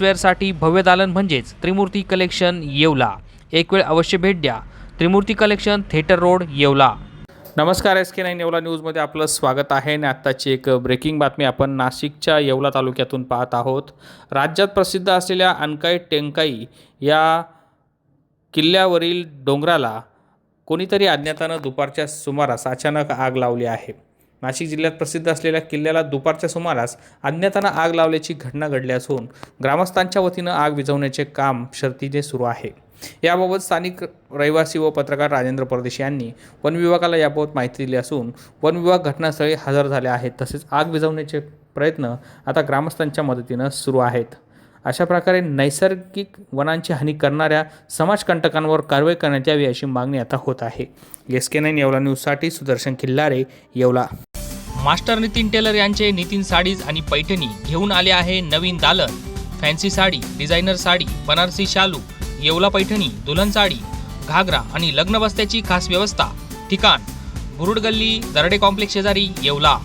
किड्सवेअरसाठी भव्य दालन म्हणजेच त्रिमूर्ती कलेक्शन येवला. एक वेळ अवश्य भेट द्या. Trimurti collection theatre road Yeola. नमस्कार एस के नाईन येवला न्यूजमध्ये आपलं स्वागत आहे. आणि आत्ताची एक ब्रेकिंग बातमी आपण नाशिकच्या येवला तालुक्यातून पाहत आहोत. राज्यात प्रसिद्ध असलेल्या अनकाई टेंकाई या किल्ल्यावरील डोंगराला कोणीतरी अज्ञातानं दुपारच्या सुमारास अचानक आग लावली आहे. नाशिक जिल्ह्यात प्रसिद्ध असलेल्या किल्ल्याला दुपारच्या सुमारास अज्ञातानं आग लावल्याची घटना घडली असून ग्रामस्थांच्या वतीनं आग विझवण्याचे काम शर्तीने सुरू आहे. याबाबत स्थानिक रहिवासी व पत्रकार राजेंद्र परदेशी यांनी वन विभागाला याबाबत माहिती दिली असून वन विभाग घटनास्थळी हजर झाले आहेत. तसेच आग विझवण्याचे प्रयत्न आता ग्रामस्थांच्या मदतीनं सुरू आहेत. अशा प्रकारे नैसर्गिक वनांची हानी करणाऱ्या समाजकंटकांवर कारवाई करण्यात यावी अशी मागणी आता होत आहे. एस के नाईन येवला न्यूजसाठी सुदर्शन खिल्लारे येवला. मास्टर नितीन टेलर यांचे नितीन साडीज आणि पैठणी घेऊन आले आहे नवीन दालन. फॅन्सी साडी डिझायनर साडी बनारसी शालू येवला पैठणी दुल्हन साडी घागरा आणि लग्न बस्त्याची खास व्यवस्था. ठिकाण बुरुड गल्ली दरडे कॉम्प्लेक्स शेजारी येवला.